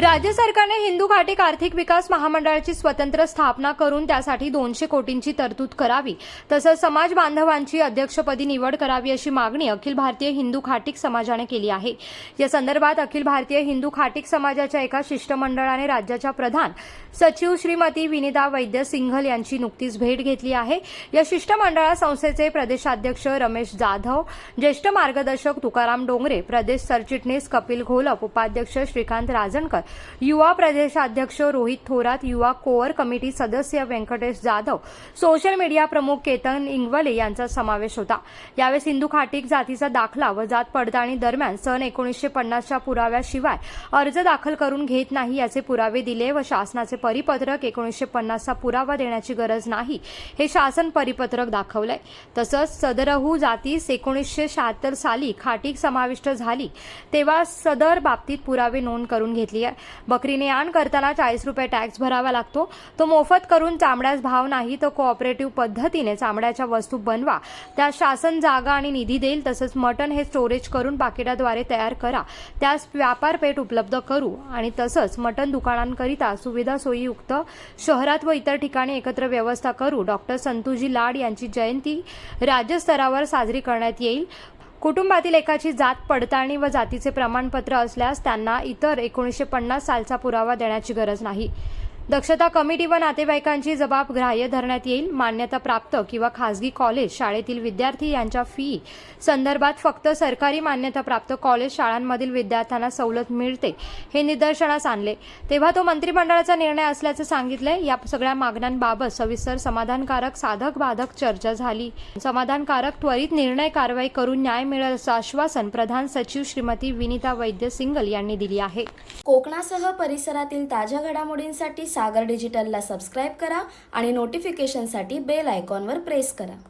राज्य सरकारने हिंदू घाटिक आर्थिक विकास महामंडळाची स्वतंत्र स्थापना करून त्यासाठी दोनशे कोटींची तरतूद करावी तसंच समाज बांधवांची अध्यक्षपदी निवड करावी अशी मागणी अखिल भारतीय हिंदू खाटिक समाजाने केली आहे. या संदर्भात अखिल भारतीय हिंदू खाटिक समाजाच्या एका शिष्टमंडळाने राज्याच्या प्रधान सचिव श्रीमती विनिता वैद्य सिंघल यांची नुकतीच भेट घेतली आहे. या शिष्टमंडळात संस्थेचे प्रदेशाध्यक्ष रमेश जाधव ज्येष्ठ मार्गदर्शक तुकाराम डोंगरे प्रदेश सरचिटणीस कपिल घोलप उपाध्यक्ष श्रीकांत राजणकर युवा प्रदेशाध्यक्ष रोहित थोरात युवा कोअर कमिटी सदस्य व्यंकटेश जाधव सोशल मीडिया प्रमुख केतन इंगवले यांचा समावेश होता. यावेळी सिंधू खाटीक जातीचा दाखला व जात पडताळणी दरम्यान सन एकोणीसशे पन्नासच्या पुराव्याशिवाय अर्ज दाखल करून घेत नाही याचे पुरावे दिले व शासनाचे परिपत्रक एकोणीसशे पन्नासचा पुरावा देण्याची गरज नाही हे शासन परिपत्रक दाखवलंय. तसंच सदरहू जातीस एकोणीसशे शहात्तर साली खाटीक समाविष्ट झाली तेव्हा सदर बाबतीत पुरावे नोंद करून घेतली बकरीने आण करताना चाळीस रुपये टॅक्स भरावा लागतो. तो मोफत करून चामड्यास भाव नाही तर कोऑपरेटिव्ह पद्धतीने चामड्याच्या वस्तू बनवा. त्यास शासन जागा आणि निधी देईल तसंच मटण हे स्टोरेज करून पाकिटाद्वारे तयार करा. त्यास व्यापारपेठ उपलब्ध करू. आणि तसंच मटण दुकानांकरिता सुविधा सोयीयुक्त शहरात व इतर ठिकाणी एकत्र व्यवस्था करू. डॉक्टर संतुजी लाड यांची जयंती राज्यस्तरावर साजरी करण्यात येईल. कुटुंबातील एकाची जात पडताळणी व जातीचे प्रमाणपत्र असल्यास त्यांना इतर एकोणीसशे पन्नास सालचा पुरावा देण्याची गरज नाही. दक्षता कमिटी व नातेवाईकांची जबाब ग्राह्य धरण्यात येईल मान्यता प्राप्त किंवा खासगी कॉलेज शाळेतील विद्यार्थी यांच्या फी संदर्भात फक्त सरकारी मान्यताप्राप्त कॉलेज शाळांमधील विद्यार्थ्यांना सवलत मिळते हे निदर्शनास आणले. तेव्हा तो मंत्रिमंडळाचा निर्णय असल्याचं सांगितले या सगळ्या मागण्यांबाबत सविस्तर समाधानकारक साधक बाधक चर्चा झाली. समाधानकारक त्वरित निर्णय कारवाई करून न्याय मिळेल असं आश्वासन प्रधान सचिव श्रीमती विनिता वैद्य सिंगल यांनी दिली आहे. कोकणासह परिसरातील ताज्या घडामोडींसाठी सागर डिजिटलला सबस्क्राईब करा आणि नोटिफिकेशनसाठी बेल आयकॉनवर प्रेस करा.